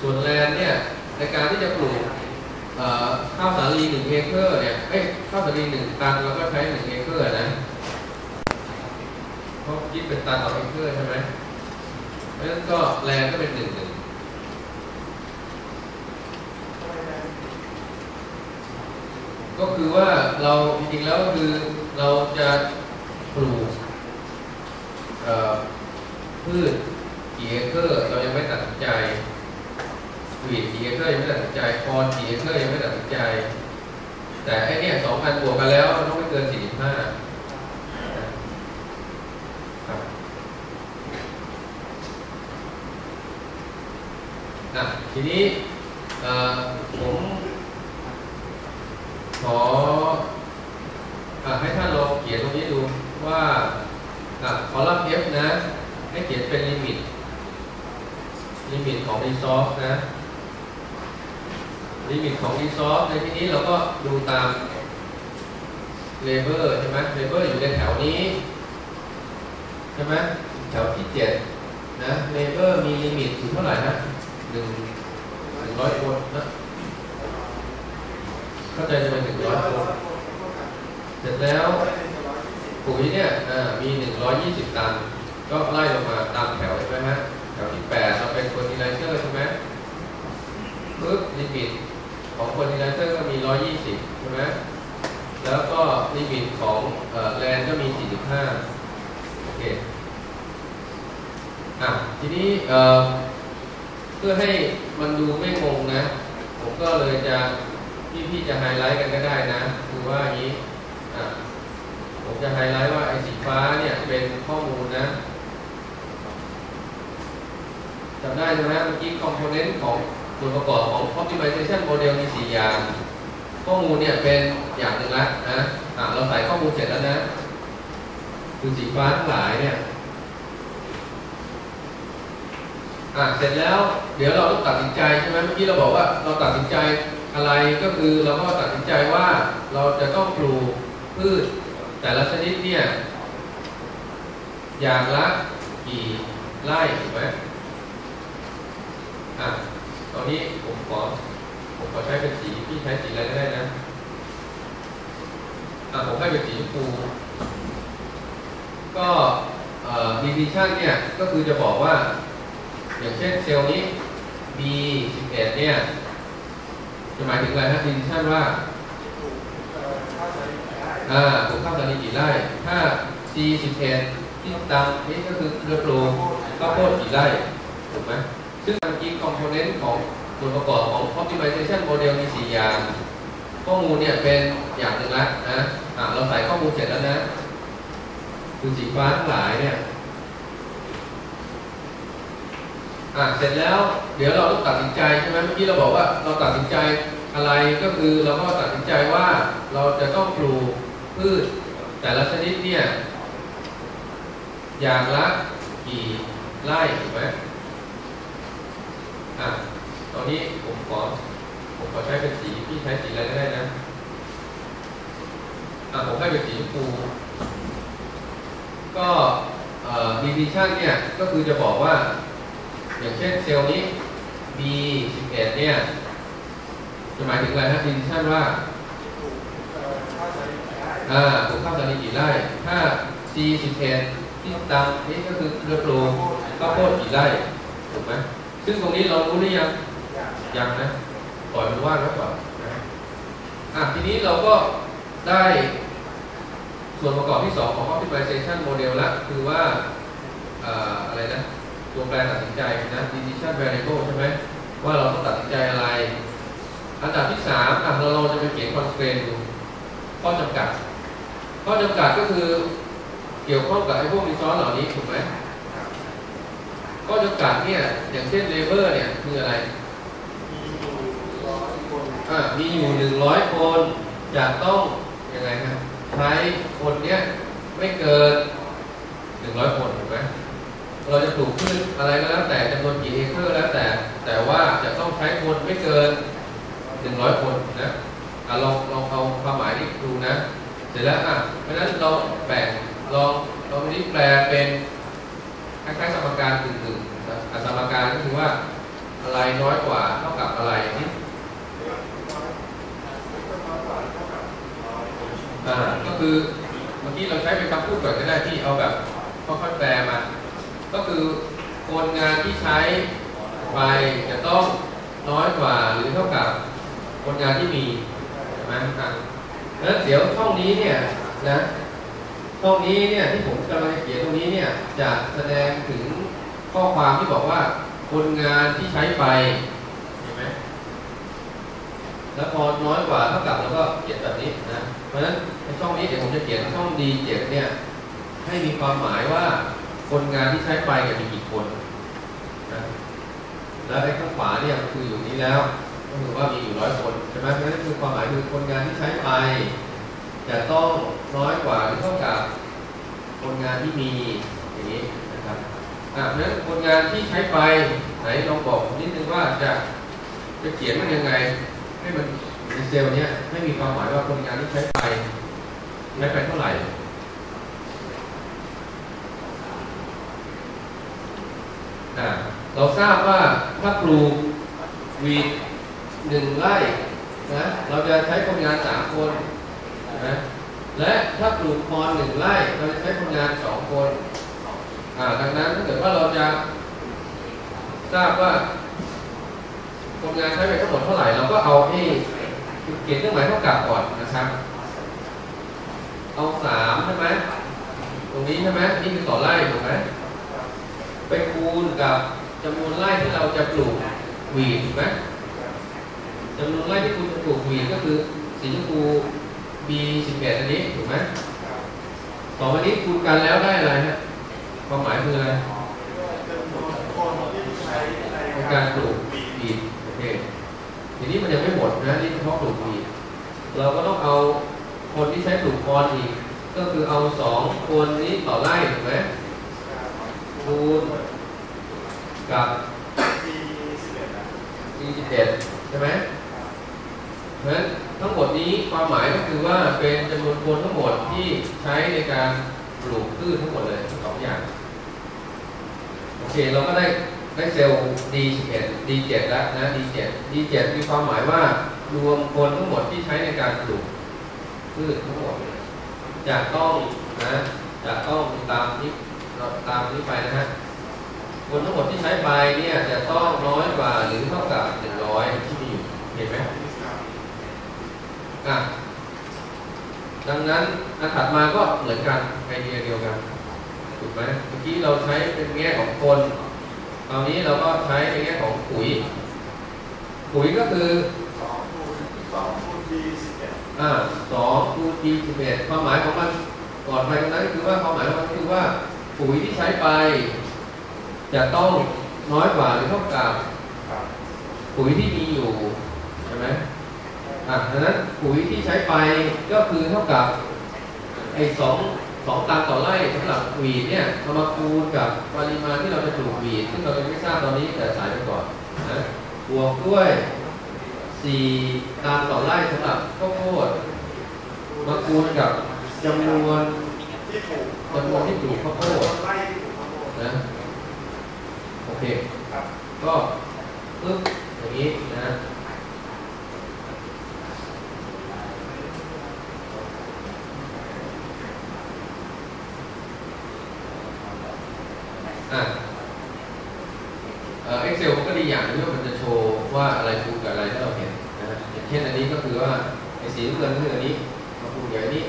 ส่วนแลนเนี่ยในการที่จะปลูกข้าวสาลีหนึ่งเอเคอร์เนี่ยเอ้ยข้าวสาลีหนึ่งตันเราก็ใช้หนึ่งเอเคอร์นะเพราะคิดเป็นตันต่อเอเคอร์ใช่ไหมเพราะฉะนั้นก็แลนก็เป็นหนึ่งหนึ่งก็คือว่าเราจริงๆแล้วก็คือเราจะปลูกพืชกี่เอเคอร์ เรายังไม่ตัดสินใจ วีดีเอเคอร์ยังไม่ตัดสินใจคอนกี่เอเคอร์ยังไม่ตัดสินใจ แต่ไอเนี่ยสองพันบวกกันแล้วมันต้องไม่เกินสี่สิบห้าครับอะทีนี้ผมขออให้ท่านลองเขียนตรงนี้ดูว่าอะคอลัมน์ F นะ ให้เขียนเป็นลิมิตลิมิตของ resource นะ ลิมิตของ resource ในที่นี้เราก็ดูตาม labor ใช่ไหม labor อยู่ในแถวนี้ ใช่ไหมแถวที่เจ็ดนะ labor มีลิมิตอยู่เท่าไหร่นะหนึ่งหนึ่งร้อยคนนะเข้าใจจะเป็นหนึ่งร้อยคนเสร็จแล้วปุ๋ยเนี่ยอ่ามี120ตัน ก็ไล่ลงมาตามแถวใช่ไหมฮะแถวที่8เราเป็นคนดีไลเซอร์ใช่ไหมปึ๊บลิมิต ของคนดีไลเซอร์ก็มี 120 ใช่ไหมแล้วก็ลิมิตของเอ่อแลนก็มี 45 โอเค อะ ทีนี้เอ่อเพื่อให้มันดูไม่งงนะ ผมก็เลยจะพี่พี่ๆจะไฮไลท์กันก็ได้นะคือว่าอย่างนี้ อะ ผมจะไฮไลท์ว่าไอ้สีฟ้าเนี่ยเป็นข้อมูลนะจำได้ใช่ไหมเมื่อกี้คอมโพเนนต์ของ ส่วนประกอบของ optimization model มีสี่อย่าง ข้อมูลเนี่ยเป็นอย่างหนึ่งละนะอะเราใส่ข้อมูลเสร็จแล้วนะคือสีฟ้าทั้งหลายเนี่ยอะเสร็จแล้วเดี๋ยวเราต้องตัดสินใจใช่ไหมเมื่อกี้เราบอกว่าเราตัดสินใจอะไรก็คือเราก็ตัดสินใจว่าเราจะต้องปลูกพืชแต่ละชนิดเนี่ยอย่างละกี่ไร่ถูกไหม นี้ผมขอผมขอใช้เป็นสีพี่ใช้สีอะไรก็ได้นะอะผมให้เป็นสีชมพูก็เอ่อ division เนี่ยก็คือจะบอกว่า อย่างเช่นเซลล์นี้ B11 เนี่ยจะหมายถึงอะไรฮะ division ว่าอ่าปลูกข้าวสาลีกี่ไร่ถ้า C 10เอ็ที่ตามนี้ก็คือเรือปลูกข้าวโพดกี่ไร่ถูกไหม ซึ่งเมื่อกี้คอมโพเนนต์ของส่วนประกอบของ optimization model มี 4 อย่าง ข้อมูลเนี่ยเป็นอย่างหนึ่งละนะอ่าเราใส่ข้อมูลเสร็จแล้วนะคือสีฟ้าทั้งหลายเนี่ยอ่าเสร็จแล้วเดี๋ยวเราต้องตัดสินใจใช่ไหมเมื่อกี้เราบอกว่าเราตัดสินใจอะไรก็คือเราก็ตัดสินใจว่าเราจะต้องปลูกพืชแต่ละชนิดเนี่ยอย่างละกี่ไร่ถูกไหม ตอนนี้ผมขอผมขอใช้เป็นสีพี่ใช้สีอะไรก็ได้นะอะผมให้เป็นสีชมพูก็เอ่อ division เนี่ยก็คือจะบอกว่า อย่างเช่นเซลล์นี้ B11 เนี่ยจะหมายถึงอะไรฮะ division ว่าอ่าปลูกข้าวสาลีกี่ไร่ถ้า C11 ที่ตามนี้ก็คือเรือปลูกข้าวโพดกี่ไร่ถูกไหมซึ่งตรงนี้เรารู้หรือยัง ยังนะปล่อยมันว่างไว้ก่อนนะอะทีนี้เราก็ได้ส่วนประกอบที่ 2 ของ optimization model ละคือว่าเอ่อะไรนะ ตัวแปรตัดสินใจนะ decision variable ใช่ไหมว่าเราต้องตัดสินใจอะไร อันดับที่ 3อะเราเราจะไปเขียน constraint ดูข้อจำกัด ข้อจำกัดก็คือเกี่ยวข้องกับไอ้พวกรีซอสเหล่านี้ถูกไหมข้อจำกัดเนี่ยอย่างเช่นเลเบอร์เนี่ยคืออะไร มีอยู่หนึ่งร้อยคนจะต้องยังไงฮะใช้คนเนี้ยไม่เกินหนึ่งร้อยคนถูกไหมเราจะปลูกพืชอะไรก็แล้วแต่จำนวนกี่เอเคอร์แล้วแต่ แต่ว่าจะต้องใช้คนไม่เกินหนึ่งร้อยคนนะอะลองลองเอาความหมายนี้ดูนะ เสร็จแล้วอะเพราะฉะนั้นเราแบ่งลองลองนี้แปลเป็นคล้ายๆสมการกึ่งๆอะสมการก็คือว่าอะไรน้อยกว่าเท่ากับอะไรนี่ อ่าก็คือเมื่อกี้เราใช้เป็นคำพูดก่อนก็ได้ที่เอาแบบค่อยๆแปลมา ก็คือคนงานที่ใช้ไปจะต้องน้อยกว่าหรือเท่ากับคนงานที่มีใช่ไหมครับแล้วเดี๋ยวช่องนี้เนี่ยนะช่องนี้เนี่ยที่ผมกำลังจะเขียนตรงนี้เนี่ยจะแสดงถึงข้อความที่บอกว่า คนงานที่ใช้ไปเห็นไหมแล้วพอน้อยกว่าเท่ากับเราก็เขียนแบบนี้นะ ราะฉะนั้นในช่องนี้เดี๋ยวผมจะเขียนช่อง D7 เนี่ยให้มีความหมายว่าคนงานที่ใช้ไปเนี่ยมีกี่คนนะแล้วไอ้ข้างขวาเนี่ยคืออยู่นี้แล้วก็คือว่ามีอยู่ร้อยคนใช่ไหมเพราะฉะนั่นคือความหมายคือคนงานที่ใช้ไปจะต้องน้อยกว่าหรือเท่ากับคนงานที่มีอย่างนี้นะครับอะเพราะฉะนั้นคนงานที่ใช้ไปไหนลองบอกผมนิดนึงว่าจะจะเขียนมันยังไง ให้มัน เซลเนี้ยให้มีความหมายว่าคนงานที่ใช้ไปใช้ไปเท่าไหร่เราทราบว่าถ้าปลูกวีดหนึ่งไร่นะเราจะใช้คนงานสามคนนะและถ้าปลูกพรหนึ่งไร่เราจะใช้คนงานสองคนอ่าดังนั้นถ้าเกิดว่าเราจะทราบว่าคนงานใช้ไปทั้งหมดเท่าไหร่เราก็เอาที่ เขียนเครื่องหมายเท่ากับก่อนนะครับ เอาสามใช่ไหมตรงนี้ใช่ไหมนี่คือต่อไร่ถูกไหมไปคูณกับจำนวนไร่ที่เราจะปลูกหวีดถูกไหมจำนวนไร่ที่คุณจะปลูกหวีดก็คือสีชมพู B11 อันนี้ถูกไหมสองอันนี้คูณกันแล้วได้อะไรฮะความหมายคืออะไรการปลูก ทีนี้มันยังไม่หมดนะนี่เฉพาะปลูกหวีดเราก็ต้องเอาคนที่ใช้ปลูกคอนอีก ก็คือเอาสองคนนี้ต่อไร่ถูกไหมคูณกับ41ใช่ไหมเพราะฉะนั้นทั้งหมดนี้ความหมายก็คือว่าเป็นจำนวนคนทั้งหมดที่ใช้ในการปลูกพืชทั้งหมดเลยทั้งสองอย่าง โอเคเราก็ได้ ได้เซลล์ D11 D7 แล้วนะ D7 D7 มีความหมายว่ารวมคนทั้งหมดที่ใช้ในการปลูกพืชทั้งหมดจะต้องนะจะต้องตามนี้ตามนี้ไปนะฮะคนทั้งหมดที่ใช้ไปเนี่ยจะต้องน้อยกว่าหรือเท่ากับหนึ่งร้อยที่มีอยู่เห็นไหมอะดังนั้นอันถัดมาก็เหมือนกันไอเดียเดียวกันถูกไหมเมื่อกี้เราใช้เป็นแง่ของคน คราวนี้เราก็ใช้ในแง่ของปุ๋ย ปุ๋ยก็คือสองพูดสองพูดทีสิบเอ็ดอ่าสองคูณ d สิบเอ็ดความหมายของมันก่อนไปตรงนั้นคือว่าความหมายของมันคือว่าปุ๋ยที่ใช้ไป จะต้องน้อยกว่าหรือเท่ากับปุ๋ยที่มีอยู่ใช่ไหมอะดังนั้นปุ๋ยที่ใช้ไปก็คือเท่ากับไอ้สอง สองตันต่อไร่สำหรับหวีดเนี่ยเอามาคูณกับปริมาณที่เราจะปลูกหวีดซึ่งเรายังไม่ทราบตอนนี้แต่สายไปก่อนนะบวกด้วยสี่ตันต่อไร่สำหรับข้าวโพดมาคูณกับจำนวนจำนวนที่ปลูกข้าวโพดนะโอเคก็ปึ๊บอย่างนี้นะเอ็กเซลมันก็ดีอย่างหนึงว่ามันจะโชว์ว่าอะไรคูณกับอะไรที่เราเห็นนะฮะอย่างเช่นอันนี้ก็คือว่าไอ้สี น้ำเงินคืออันนี้มาคูณกับอันนี้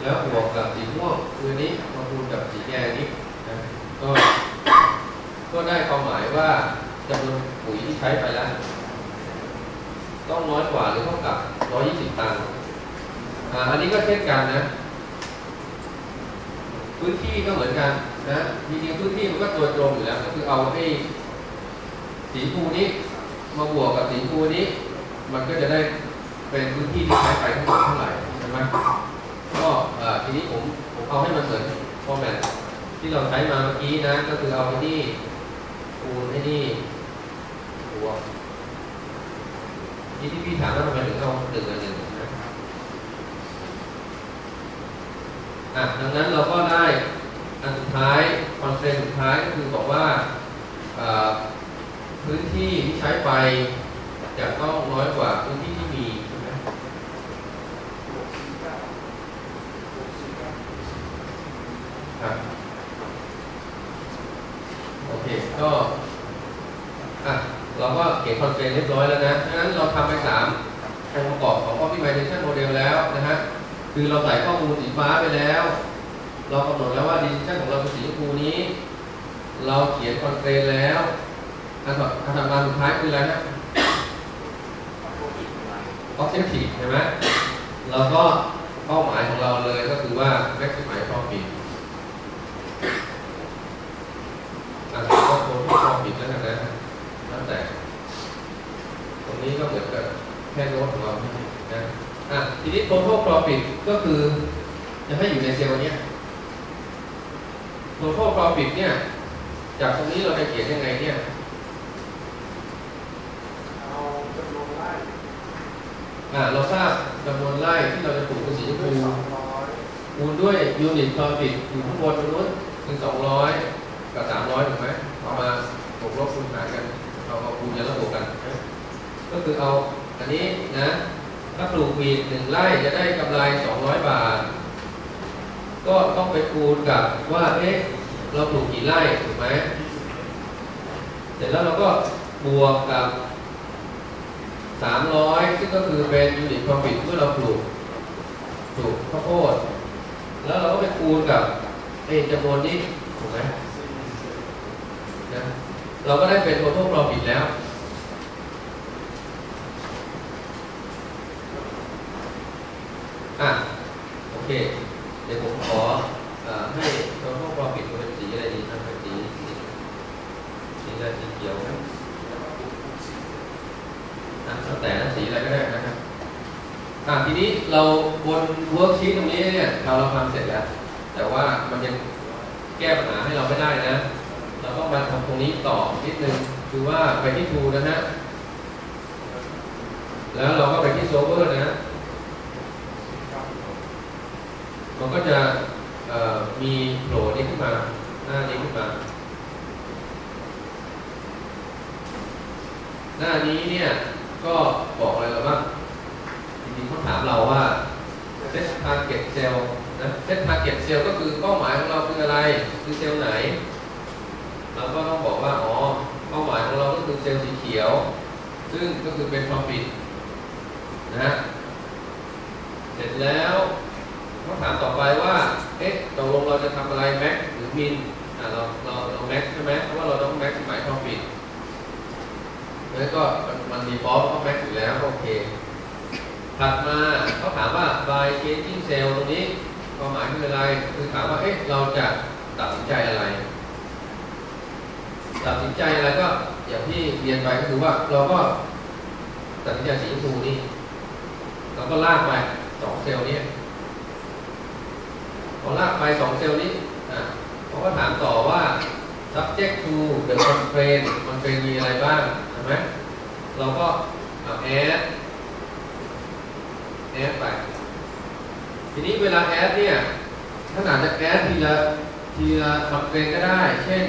แล้วบวกกับสีม่วงคืออันนี้มาคูณกับสีแดงนี้นะก็ก็ได้ความหมายว่าจำนวนปุ๋ยที่ใช้ไปแล้ว ต้องน้อยกว่าหรือเท่ากับ 120 ตันอ่าอันนี้ก็เช่นกันนะ พื้นที่ก็เหมือนกันนะจริงๆพื้นที่มันก็ตัวตรงอยู่แล้วก็คือเอาให้สีภูนี้ มาบวกกับสีภูนี้ มันก็จะได้ เป็นพื้นที่ที่ใช้ไปทั้งหมดเท่าไหร่ใช่ไหมก็ทีนี้ผมผมเอาให้มันเหมือนฟอร์แมตที่เราใช้มาเมื่อกี้นะ ก็คือเอาไอ้นี่คูณไอ้นี่บวกที่ที่พี่ถามว่าทำไมถึงเอาหนึ่งกับหนึ่งนะอะดังนั้นเราก็ได้อันสุดท้ายคอนเซนต์สุดท้ายก็คือบอกว่าพื้นที่ที่ใช้ไฟจะต้องน้อยกว่าพื้นที่ที่มีใช่ไหม ครับโอเคก็อะเราก็เขียนคอนเฟนเรียบร้อยแล้วนะดังนั้นเราทำไปสามองค์ประกอบของ Optimization Model แล้วนะฮะคือเราใส่ข้อมูลสีฟ้าไปแล้ว เรากำหนดแล้วว่า Decision ของเราเป็นสีชมพูนี้ เราเขียนคอนเฟนแล้วอันต่ออันต่อมาสุดท้ายคืออะไรนะ Objective ใช่ไหมเราก็เป้าหมายของเราเลยก็คือว่า maximize profit อะก็โค้ดที่ความผิดแล้วกันนะแล้วแต่ ตรงนี้ก็เหมือนกับแค่โน้ตของเรานะอะทีนี้ total profit ก็คือจะให้อยู่ในเซลล์เนี้ย total profit เนี่ย จากตรงนี้เราจะเขียนยังไงเนี่ยเอาจำนวนไร่อะเราทราบจำนวนไร่ที่เราจะปลูกเป็นสีชมด้วยพูสองร้อยคูณด้วย unit profit อยู่ข้างบนตรงนู้นถึง200กับ300ถูกไหมเอามาบวกลบคูณหารกัน เอาเอาคูณยันระบบกัน ก็คือเอาอันนี้นะ ถ้าปลูกวีดหนึ่งไร่จะได้กำไร200บาท ก็ต้องไปคูณกับว่าเอ๊ะเราปลูกกี่ไร่ถูกไหมเสร็จแล้วเราก็บวกกับ300ซึ่งก็คือเป็น unit profit เมื่อเราปลูกปลูกข้าวโพดแล้วเราก็ไปคูณกับไอ้จำนวนนี้ถูกไหมนะเราก็ได้เป็น total profit แล้ว อะ โอ เค เดี๋ยวผมขอเอ่อให้ total profit เป็นสีอะไรดีครับเป็นสีสีอะไรสีเขียวนะอะแล้วแต่สีอะไรก็ได้นะครับอะทีนี้เราบนเวิร์กชีตตรงนี้เนี่ยเราเราทำเสร็จแล้ว แต่ว่ามันยังแก้ปัญหาให้เราไม่ได้นะ เราต้องมาทำตรงนี้ต่อนิดนึงคือว่าไปที่ทูนะฮะแล้วเราก็ไปที่โซเวอร์นะ มันก็จะมีโผล่นี้ขึ้นมาหน้านี้ขึ้นมา หน้านี้เนี่ยก็บอกอะไรเราบ้างจริงๆเขาถามเราว่า set target cell นะ set target cell ก็คือเป้าหมายของเราคืออะไร คือเซลล์ไหน เราก็ต้องบอกว่าอ๋อเป้าหมายของเราก็คือเซลล์สีเขียว ซึ่งก็คือเป็น profit นะฮะเสร็จแล้ว เขาถามต่อไปว่า เอ๊ะตกลงเราจะทำอะไร max หรือ min อ่าเราเราเรา max ใช่ไหมเพราะว่าเราต้อง max หมาย profit แล้วก็มันมัน default ก็ max อยู่แล้วโอเคถัดมาเขาถามว่า by changing cell ตรงนี้ความหมายคืออะไร คือถามว่าเอ๊ะเราจะตัดสินใจอะไร ตัดสินใจอะไรก็อย่างที่เรียนไปก็คือว่าเราก็ตัดสินใจสีชมพูนี่เราก็ลากไปสองเซลล์นี้ พอลากไปสองเซลล์นี้เขาก็ถามต่อว่า subject to the constraint constraint มีอะไรบ้างใช่ไหมเราก็เอา add ไป ทีนี้เวลาแอดเนี่ยขนาดจะแอดทีละทีละคอนเทนก็ได้ เช่น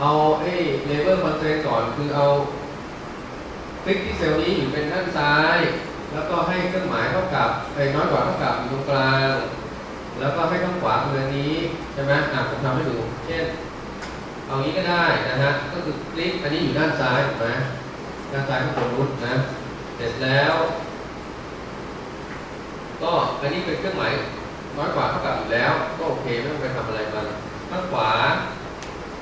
เอาไอ้เลเวลคอนเทนก่อนคือเอาคลิกที่เซลล์นี้อยู่เป็นด้านซ้าย แล้วก็ให้เครื่องหมายเท่ากับไอ้น้อยกว่าเท่ากับอยู่ตรงกลาง แล้วก็ให้ข้างขวาคืออันนี้ใช่ไหมอะผมทำให้ดู เช่น เอางี้ก็ได้นะฮะ ก็คือคลิกอันนี้อยู่ด้านซ้ายถูกไหมด้านซ้ายข้างบนนู้นนะ เสร็จแล้ว ก็อันนี้เป็นเครื่องหมายน้อยกว่าเท่ากับอยู่แล้ว ก็โอเคไม่ต้องไปทำอะไรมันข้างขวา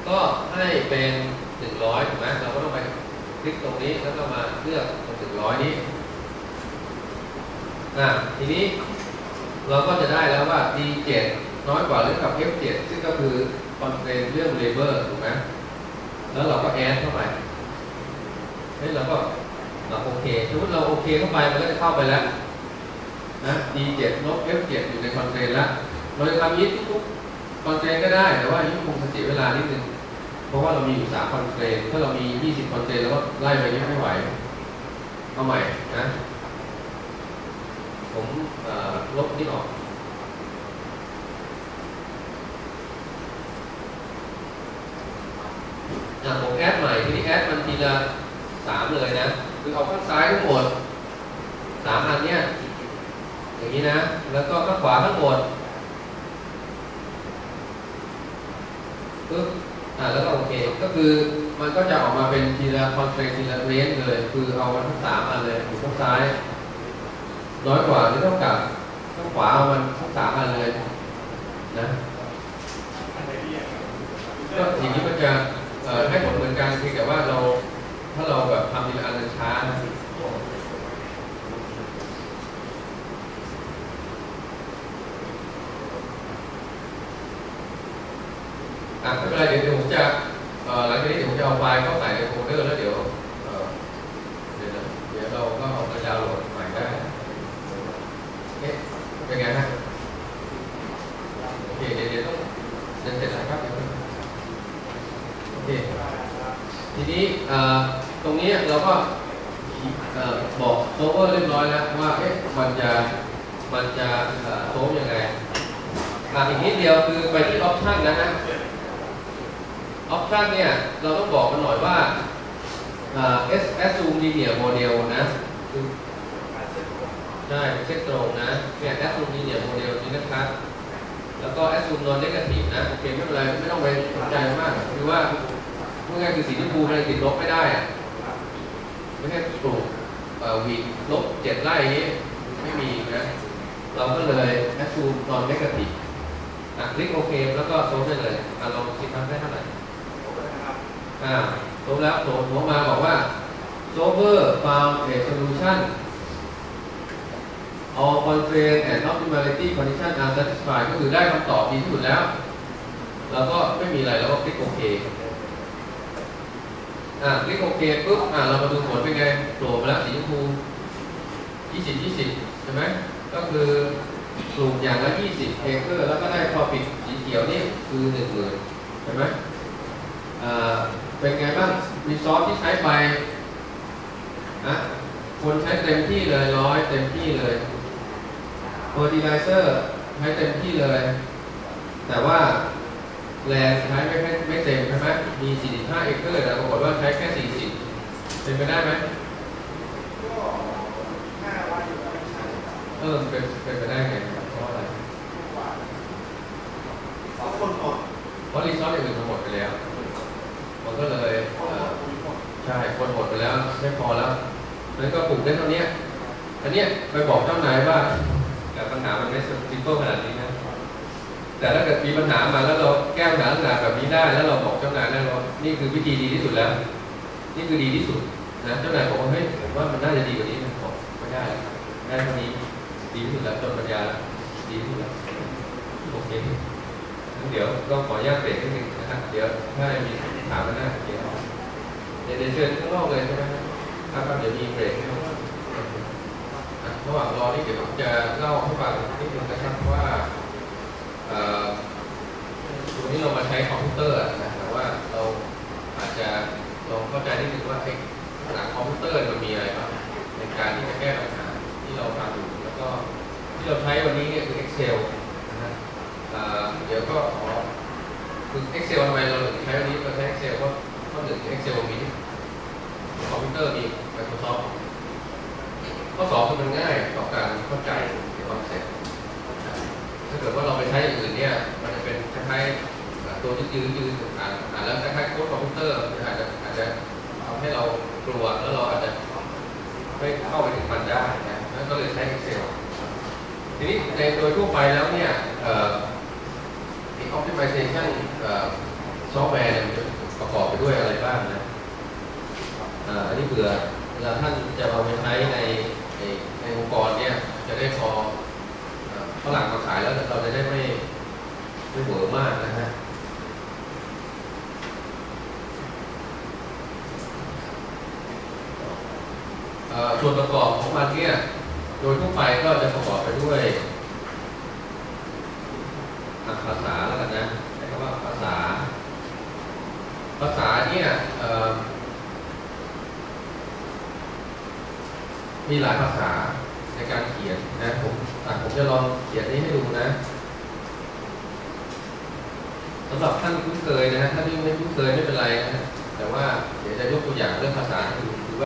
ก็ให้เป็นหนึ่งร้อยถูกไหมเราก็ต้องไปคลิกตรงนี้แล้วก็มาเลือกตรงหนึ่งร้อยนี้ อะทีนี้ เราก็จะได้แล้วว่า D7 น้อยกว่าหรือกับ F7 ซึ่งก็คือคอนเทนเรื่อง labor ถูกไหมแล้วเราก็แอดเข้าไปเฮ้ยเราก็เราโอเคสมมติเราโอเคเข้าไปมันก็จะเข้าไปแล้วนะ D7 ลบ F7 อยู่ในคอนเทนต์แล้วเราจะทำยิดทุกคอนเทนต์ก็ได้ แต่ว่ายิ่งคงเสียเวลานิดนึงเพราะว่าเรามีอยู่3คอนเทนต์ถ้าเรามี 20 คอนเทนต์แล้วก็ไล่ไปยังไม่ไหวเอาใหม่นะ ผมลบนี่ออก ผมแอดใหม่ ทีนี้แอดมันทีละสามเลยนะ คือเอาข้างซ้ายทั้งหมดสามอันเนี้ยอย่างนี้นะ แล้วก็ข้างขวาทั้งหมดปึ๊บอ่าแล้วก็โอเค ก็คือมันก็จะออกมาเป็นทีละคอนเทรทีละเรนเลย คือเอาทั้งสามอันเลยอยู่ข้างซ้าย น้อยกว่าหรือเท่ากับข้างขวาเอามันทั้งสามอันเลยนะก็อย่างนี้มันจะเออให้ผลเหมือนกันเพียงแต่ว่าเราถ้าเราแบบทำทีละอันช้านะอะไม่เป็นไรเดี๋ยวเดี๋ยวผมจะหลังจากนี้เดี๋ยวผมจะเอาไฟล์เข้าใส่ในโฟลเดอร์แล้วเดี๋ยวเอ่อเดี๋ยวนะเดี๋ยวเราก็เอาไปดาวน์โหลดใหม่ได้เอ๊ะเป็นไงฮะโอเคเดี๋ยวเดี๋ยวต้องเดี๋ยวเสร็จแล้วครับเดี๋ยว โอเค ทีนี้เอ่อ ตรงนี้เราก็บอกโซเวอร์เรียบร้อยแล้วว่าเอ๊ะมันจะมันจะเอ่อโซฟยังไงอะอีกนิดเดียวคือไปที่ออปชันนะฮะออปชันเนี่ยเราต้องบอกกันหน่อยว่าเอ่อ S assume linear model นะคือใช่เป็นเส้นตรงนะเนี่ย assume linear model นี้นะครับ แล้วก็ assume non negative นะโอเคไม่เป็นไรไม่ต้องไปสนใจมากคือว่า ง่ายๆคือสีชมพูมันติดลบไม่ได้อะไม่ใช่ปลูกเอ่อวีดลบเจ็ดไร่อย่างนี้ไม่มีนะเราก็เลย assume non negative อะคลิกโอเค แล้วก็โซฟได้เลยอะลองคิดทำได้เท่าไหร่อ่าโซฟแล้วโซฟหัวมาบอกว่า solver found a solution all constraint and optimality condition are satisfied ก็คือได้คำตอบดีที่สุดแล้ว แล้วก็ไม่มีอะไรแล้วก็คลิกโอเค อ่าคลิกโอเคปุ๊บอ่าเรามาดูผลเป็นไงโผล่มาแล้วสีชมพู20 20ใช่ไหมก็คือปลูกอย่างละ20เอเคอร์แล้วก็ได้พอปิดสีเขียวนี่คือ10,000ใช่ไหมอ่าเป็นไงบ้างรีซอสที่ใช้ไปนะคนใช้เต็มที่เลยร้อยเต็มที่เลย fertilizer ใช้เต็มที่เลย แต่ว่า แรงใช้ไม่ไม่ไม่เต็มใช่ไหมมี 45 เอเคอร์แต่ปรากฏว่าใช้แค่ 40 เป็นไปได้ไหมเออเป็นเป็นไปได้ไงครับเพราะอะไรเพราะรีซอสอย่างอื่นมันหมดไปแล้ว มันก็เลยใช่คนหมดไปแล้วไม่พอแล้วนั้นก็ปลูกได้เท่านี้อันเนี้ยไปบอกเจ้านายว่าแต่ปัญหามันไม่ซิมเปิลขนาดนี้ แต่ถ้าเกิดมีปัญหามาแล้วเราแก้ปัญหาลักษณะแบบนี้ได้ แล้วเราบอกเจ้านายได้ว่านี่คือวิธีดีที่สุดแล้ว นี่คือดีที่สุดนะเจ้านายบอกว่าเฮ้ยผมว่ามันน่าจะดีกว่านี้นะบอกไม่ได้ได้เท่านี้ดีที่สุดแล้วจนปัญญาแล้วดีที่สุดแล้วโอเคงั้นเดี๋ยวก็ขออนุญาตเบรกนิดนึงนะครับเดี๋ยวถ้ามีถามมาหน้เดี๋ยวเดี๋ยวเชิญข้างนอกเลยใช่ไหมครับครับเดี๋ยวมีเบรกให้อะระหว่างรอนี่เดี๋ยวผมจะเล่าให้ฟังนิดนึงนะครับว่า วันนี้เรามาใช้คอมพิวเตอร์นะแต่ว่าเราอาจจะลองเข้าใจนิดนึงว่าไอ้หลังคอมพิวเตอร์มันมีอะไรบ้างในการที่จะแก้ปัญหาที่เราทำอยู่แล้วก็ที่เราใช้วันนี้เนี่ยคือ Excel นะฮะเดี๋ยวก็ขอคือ Excel ทำไมเราถึงใช้วันนี้เราใช้ Excel เพราะเพราะหนึ่ง Excel มีคอมพิวเตอร์มี Microsoft ข้อสองคือมันง่ายต่อการเข้าใจในคอนเซ็ปต์ เกิดว่าเราไปใช้อย่างอื่นเนี่ย มันจะเป็นคล้ายๆตัวยืดยืดยืดอ่านอ่านแล้วคล้ายๆโค้ดคอมพิวเตอร์อาจจะอาจจะทำให้เรากลัวแล้วเราอาจจะไม่เข้าไปถึงมันได้นะนั่นก็เลยใช้ Excel ทีนี้ในโดยทั่วไปแล้วเนี่ยเอ่อ optimization เอ่อซอฟต์แวร์มันจะประกอบไปด้วยอะไรบ้างนะอ่าอันนี้เผื่อเวลาท่านจะเอาไปใช้ในในองค์กรเนี่ยจะได้พอ ฝรั่งมาขายแล้วเราจะได้ไม่ไม่เหวอมากนะฮะส่วนประกอบของมันเนี่ยโดยทั่วไปก็จะประกอบไปด้วยภาษาแล้วกันนะใช้คำว่าภาษา ภาษาเนี่ยมีหลายภาษาในการเขียนนะผมอะผม จะลองเขียนนี้ให้ดูนะสำหรับท่านคุ้นเคยนะฮะท่านที่ไม่คุ้นเคยไม่เป็นไรนะแต่ว่าเดี๋ยวจะยกตัวอย่างเรื่องภาษาให้ดู